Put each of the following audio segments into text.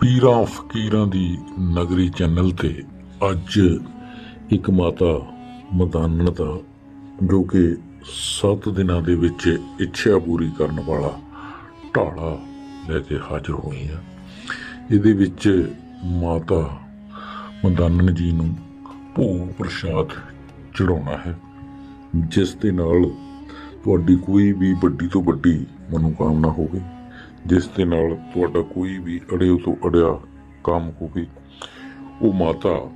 ਪੀਰਾਂ ਫਕੀਰਾਂ ਦੀ ਨਗਰੀ ਚੈਨਲ ਤੇ ਅੱਜ ਇੱਕ ਮਾਤਾ ਮਦਾਨਣ ਦਾ ਜੋ ਕਿ 7 ਦਿਨਾਂ ਦੇ ਵਿੱਚ ਇੱਛਾ ਪੂਰੀ ਕਰਨ ਵਾਲਾ ਢਾਲਾ ਲੈ ਕੇ ਹਾਜ਼ਰ ਹੋਈ ਆ। ਇਹਦੇ ਵਿੱਚ ਮਾਤਾ ਮਦਾਨਣ ਜੀ ਨੂੰ ਭੋਗ ਪ੍ਰਸ਼ਾਦ ਚੜਾਉਣਾ ਹੈ, ਜਿਸ ਦੇ ਨਾਲ ਤੁਹਾਡੀ ਕੋਈ ਵੀ ਵੱਡੀ ਤੋਂ ਵੱਡੀ ਮਨੋਕਾਮਨਾ ਹੋਵੇ। ਜਿਸ ਦੇ ਨਾਲ ਤੁਹਾਡਾ ਕੋਈ ਵੀ ਅੜਿਓ ਤੋਂ ਅੜਿਆ ਕੰਮ ਹੋਵੇ, ਉਹ ਮਾਤਾ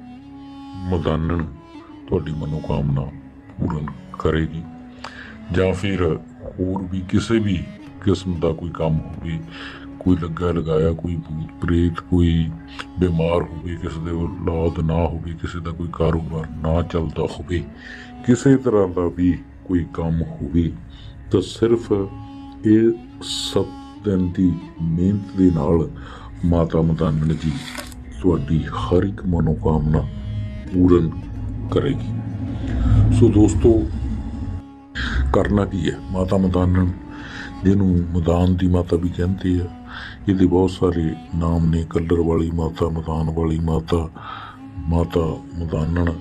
ਮਦਾਨਣ ਤੁਹਾਡੀ ਮਨੋਕਾਮਨਾ ਪੂਰਨ ਕਰੇਗੀ। ਜਾਂ ਫਿਰ ਹੋਰ ਵੀ ਕਿਸੇ ਵੀ ਕਿਸਮ ਦਾ ਕੋਈ ਕੰਮ ਹੋਵੇ, ਕੋਈ ਲੱਗਾ ਲਗਾਇਆ, ਕੋਈ ਭੂਤ ਪ੍ਰੇਤ, ਕੋਈ ਬਿਮਾਰ ਹੋਵੇ, ਕਿਸੇ ਦੇ ਔਲਾਦ ਨਾ ਹੋਵੇ, ਕਿਸੇ ਦਾ ਕੋਈ ਕਾਰੋਬਾਰ ਨਾ ਚੱਲਦਾ ਹੋਵੇ, ਕਿਸੇ ਤਰ੍ਹਾਂ ਦਾ ਵੀ ਕੋਈ ਕੰਮ ਹੋਵੇ, ਤਾਂ ਸਿਰਫ ਇਹ ਸੱਤ ਦਿਨ ਦੀ ਮਿਹਨਤ ਦੇ ਨਾਲ ਮਾਤਾ ਮਦਾਨਣ ਜੀ ਤੁਹਾਡੀ ਹਰ ਇੱਕ ਮਨੋਕਾਮਨਾ ਪੂਰਨ ਕਰੇਗੀ। ਸੋ ਦੋਸਤੋ, ਕਰਨਾ ਕੀ ਹੈ? ਮਾਤਾ ਮਦਾਨਣ ਜਿਹਨੂੰ ਮਦਾਨ ਦੀ ਮਾਤਾ ਵੀ ਕਹਿੰਦੇ ਆ। ਇਹਦੇ ਬਹੁਤ ਸਾਰੇ ਨਾਮ ਨੇ, ਕੱਲਰ ਵਾਲੀ ਮਾਤਾ, ਮਦਾਨ ਵਾਲੀ ਮਾਤਾ ਮਾਤਾ ਮਦਾਨਣ,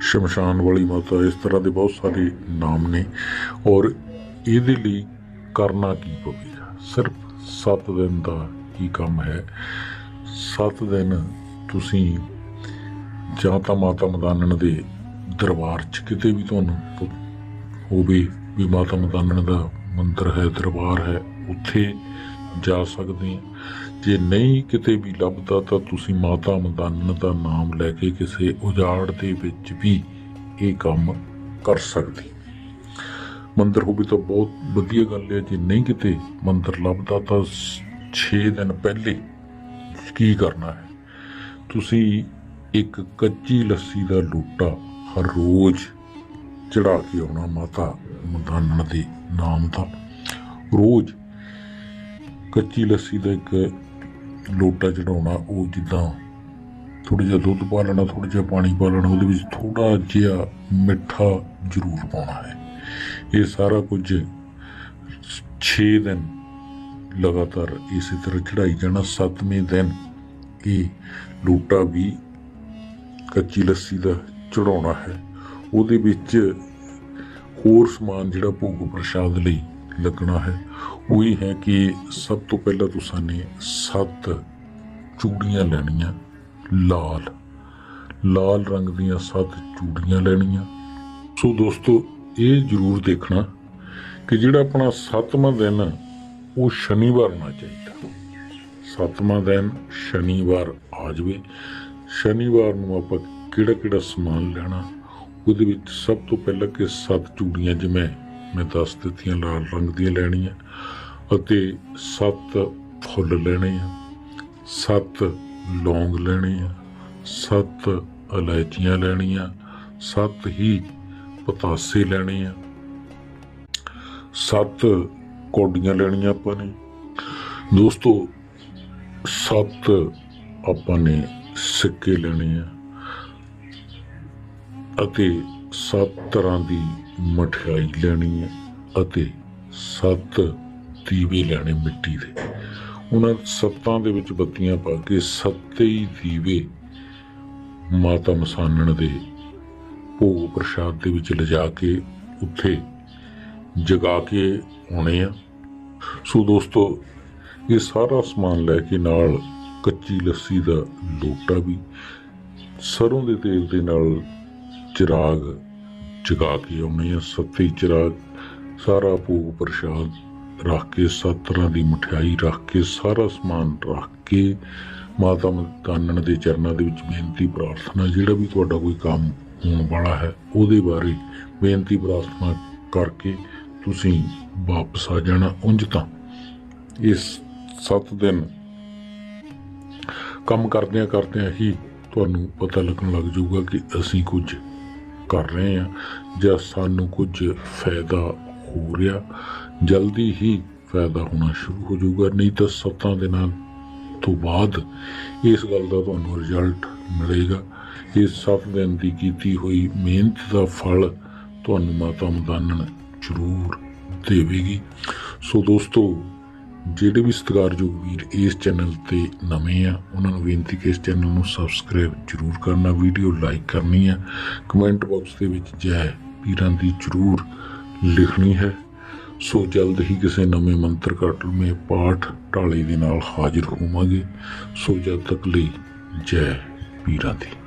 ਸ਼ਮਸ਼ਾਨ ਵਾਲੀ ਮਾਤਾ, ਇਸ ਤਰ੍ਹਾਂ ਦੇ ਬਹੁਤ ਸਾਰੇ ਨਾਮ ਨੇ। ਔਰ ਇਹਦੇ ਲਈ ਕਰਨਾ ਕੀ ਪਵੇਗਾ ਸਿਰਫ 7 ਦਿਨ ਦਾ ਹੀ ਕੰਮ ਹੈ। 7 ਦਿਨ ਤੁਸੀਂ ਜਾਂ ਤਾਂ ਮਾਤਾ ਮਦਾਨਣ ਦੇ ਦਰਬਾਰ 'ਚ ਕਿਤੇ ਵੀ ਤੁਹਾਨੂੰ ਹੋਵੇ ਵੀ ਮਾਤਾ ਮਦਾਨਣ ਦਾ ਮੰਦਿਰ ਹੈ, ਦਰਬਾਰ ਹੈ, ਉੱਥੇ ਜਾ ਸਕਦੇ ਜੇ ਨਹੀਂ ਕਿਤੇ ਵੀ ਲੱਭਦਾ ਤਾਂ ਤੁਸੀਂ ਮਾਤਾ ਮਦਾਨਣ ਦਾ ਨਾਮ ਲੈ ਕੇ ਕਿਸੇ ਉਜਾੜ ਦੇ ਵਿੱਚ ਵੀ ਇਹ ਕੰਮ ਕਰ ਸਕਦੇ ਮੰਦਰ ਹੋਵੇ ਤਾਂ ਬਹੁਤ ਵਧੀਆ ਗੱਲ ਹੈ। ਜੇ ਨਹੀਂ ਕਿਤੇ ਮੰਦਰ ਲੱਭਦਾ ਤਾਂ 6 ਦਿਨ ਪਹਿਲੇ ਕੀ ਕਰਨਾ ਹੈ? ਤੁਸੀਂ ਇੱਕ ਕੱਚੀ ਲੱਸੀ ਦਾ ਲੋਟਾ ਹਰ ਰੋਜ਼ ਚੜਾ ਕੇ ਆਉਣਾ ਮਾਤਾ ਮਦਾਨਣ ਦੇ ਨਾਮ ਦਾ। ਰੋਜ਼ ਕੱਚੀ ਲੱਸੀ ਦਾ ਇੱਕ ਲੋਟਾ ਚੜਾਉਣਾ, ਉਹ ਜਿੱਦਾਂ ਥੋੜਾ ਜਿਹਾ ਦੁੱਧ ਪਾ ਲੈਣਾ ਥੋੜਾ ਜਿਹਾ ਪਾਣੀ ਪਾ ਲੈਣਾ ਉਹਦੇ ਵਿੱਚ ਥੋੜਾ ਜਿਹਾ ਮਿੱਠਾ ਜ਼ਰੂਰ ਪਾਉਣਾ ਹੈ। ਇਹ ਸਾਰਾ ਕੁਝ 6 ਦਿਨ ਲਗਾਤਾਰ ਇਸੇ ਤਰ੍ਹਾਂ ਚੜਾਈ ਜਾਣਾ 7ਵੇਂ ਦਿਨ ਇਹ ਲੂਟਾ ਵੀ ਕੱਚੀ ਲੱਸੀ ਦਾ ਚੜਾਉਣਾ ਹੈ। ਉਹਦੇ ਵਿੱਚ ਹੋਰ ਸਮਾਨ ਜਿਹੜਾ ਭੋਗ ਪ੍ਰਸ਼ਾਦ ਲਈ ਲੱਗਣਾ ਹੈ। ਉਹ ਇਹ ਹੈ ਕਿ ਸਭ ਤੋਂ ਪਹਿਲਾਂ ਤੁਸੀਂ ਨੇ ਸੱਤ ਚੂੜੀਆਂ ਲੈਣੀਆਂ, ਲਾਲ। ਲਾਲ ਰੰਗ ਦੀਆਂ ਸੱਤ ਚੂੜੀਆਂ ਲੈਣੀਆਂ। ਸੋ ਦੋਸਤੋ ਇਹ ਜ਼ਰੂਰ ਦੇਖਣਾ ਕਿ ਜਿਹੜਾ ਆਪਣਾ ਸੱਤਵਾਂ ਦਿਨ, ਉਹ ਸ਼ਨੀਵਾਰ ਹੋਣਾ ਚਾਹੀਦਾ। ਸੱਤਵਾਂ ਦਿਨ ਸ਼ਨੀਵਾਰ ਆ ਜਾਵੇ। ਸ਼ਨੀਵਾਰ ਨੂੰ ਆਪਾਂ ਕਿਹੜਾ ਕਿਹੜਾ ਸਮਾਨ ਲੈਣਾ, ਉਹਦੇ ਵਿੱਚ ਸਭ ਤੋਂ ਪਹਿਲਾਂ ਕਿ ਸੱਤ ਚੂੜੀਆਂ ਜਿਵੇਂ ਮੈਂ ਦੱਸ ਦਿੱਤੀਆਂ, ਲਾਲ ਰੰਗ ਦੀਆਂ ਲੈਣੀਆਂ, ਅਤੇ ਸੱਤ ਫੁੱਲ ਲੈਣੇ ਆ, ਸੱਤ ਲੌਂਗ ਲੈਣੇ ਆ, ਸੱਤ ਇਲਾਇਚੀਆਂ ਲੈਣੀਆਂ, ਸੱਤ ਹੀ ਪਤਾਸੇ ਲੈਣੇ ਆ। ਸੱਤ ਕੌਡੀਆਂ ਲੈਣੀਆਂ ਆਪਾਂ ਨੇ। ਦੋਸਤੋ, ਸੱਤ ਆਪਾਂ ਨੇ ਸਿੱਕੇ ਲੈਣੇ ਆ ਅਤੇ ਸੱਤ ਤਰ੍ਹਾਂ ਦੀ ਮਠਿਆਈ ਲੈਣੀ ਹੈ ਅਤੇ ਸੱਤ ਦੀਵੇ ਲੈਣੇ ਮਿੱਟੀ ਦੇ। ਉਹਨਾਂ ਸੱਤਾਂ ਦੇ ਵਿੱਚ ਬੱਤੀਆਂ ਪਾ ਕੇ ਸੱਤੇ ਹੀ ਦੀਵੇ ਮਾਤਾ ਮਸਾਨਣ ਦੇ ਭੋਗ ਪ੍ਰਸ਼ਾਦ ਦੇ ਵਿੱਚ ਲਿਜਾ ਕੇ ਉੱਥੇ ਜਗਾ ਕੇ ਆਉਣੇ ਆ। ਸੋ ਦੋਸਤੋ, ਇਹ ਸਾਰਾ ਸਮਾਨ ਲੈ ਕੇ ਨਾਲ ਕੱਚੀ ਲੱਸੀ ਦਾ ਲੋਟਾ ਵੀ, ਸਰੋਂ ਦੇ ਤੇਲ ਦੇ ਨਾਲ ਚਿਰਾਗ ਜਗਾ ਕੇ ਆਉਣੇ ਆ, ਸੱਤੀ ਚਿਰਾਗ, ਸਾਰਾ ਭੋਗ ਪ੍ਰਸ਼ਾਦ ਰੱਖ ਕੇ, ਸੱਤ ਤਰ੍ਹਾਂ ਦੀ ਮਠਿਆਈ ਰੱਖ ਕੇ, ਸਾਰਾ ਸਮਾਨ ਰੱਖ ਕੇ ਮਾਤਾ ਮਤਾਨਣ ਦੇ ਚਰਨਾਂ ਦੇ ਵਿੱਚ ਬੇਨਤੀ, ਪ੍ਰਾਰਥਨਾ, ਜਿਹੜਾ ਵੀ ਤੁਹਾਡਾ ਕੋਈ ਕੰਮ ਹੋਣ ਵਾਲਾ ਹੈ, ਉਹਦੇ ਬਾਰੇ ਬੇਨਤੀ ਪ੍ਰਾਰਥਨਾ ਕਰਕੇ ਤੁਸੀਂ ਵਾਪਸ ਆ ਜਾਣਾ ਉਂਝ ਤਾਂ। ਇਸ 7 ਦਿਨ ਕੰਮ ਕਰਦਿਆਂ ਕਰਦਿਆਂ ਹੀ ਤੁਹਾਨੂੰ ਪਤਾ ਲੱਗਣ ਲੱਗ ਜਾਊਗਾ ਕਿ ਅਸੀਂ ਕੁਝ ਕਰ ਰਹੇ ਹਾਂ ਜਾਂ ਸਾਨੂੰ ਕੁਝ ਫਾਇਦਾ ਹੋ ਰਿਹਾ। ਜਲਦੀ ਹੀ ਫਾਇਦਾ ਹੋਣਾ ਸ਼ੁਰੂ ਹੋ ਜਾਊਗਾ, ਨਹੀਂ ਤਾਂ ਸੱਤਾਂ ਦਿਨਾਂ ਤੋਂ ਬਾਅਦ ਇਸ ਗੱਲ ਦਾ ਤੁਹਾਨੂੰ ਰਿਜ਼ਲਟ ਮਿਲੇਗਾ। ਇਸ ਸੱਤ ਦਿਨ ਦੀ ਕੀਤੀ ਹੋਈ ਮਿਹਨਤ ਦਾ ਫਲ ਤੁਹਾਨੂੰ ਮਾਤਾ ਮਦਾਨਣ ਜ਼ਰੂਰ ਦੇਵੇਗੀ। ਸੋ ਦੋਸਤੋ, ਜਿਹੜੇ ਵੀ ਸਤਿਕਾਰਯੋਗ ਵੀਰ ਇਸ ਚੈਨਲ ਤੇ ਨਵੇਂ ਆ, ਉਹਨਾਂ ਨੂੰ ਬੇਨਤੀ ਕਿ ਇਸ ਚੈਨਲ ਨੂੰ ਸਬਸਕ੍ਰਾਈਬ ਜ਼ਰੂਰ ਕਰਨਾ, ਵੀਡੀਓ ਲਾਈਕ ਕਰਨੀ ਆ। ਕਮੈਂਟ ਬਾਕਸ ਦੇ ਵਿੱਚ ਜੈ ਪੀਰਾਂ ਦੀ ਜ਼ਰੂਰ ਲਿਖਣੀ ਹੈ। ਸੋ ਜਲਦ ਹੀ ਕਿਸੇ ਨਵੇਂ ਮੰਤਰ ਘਟਲਮੇ ਪਾਠ ਢਾਲੇ ਦੇ ਨਾਲ ਹਾਜ਼ਰ ਹੋਵਾਂਗੇ। ਸੋ ਜਦ ਤੱਕ ਲਈ ਜੈ ਪੀਰਾਂ ਦੀ।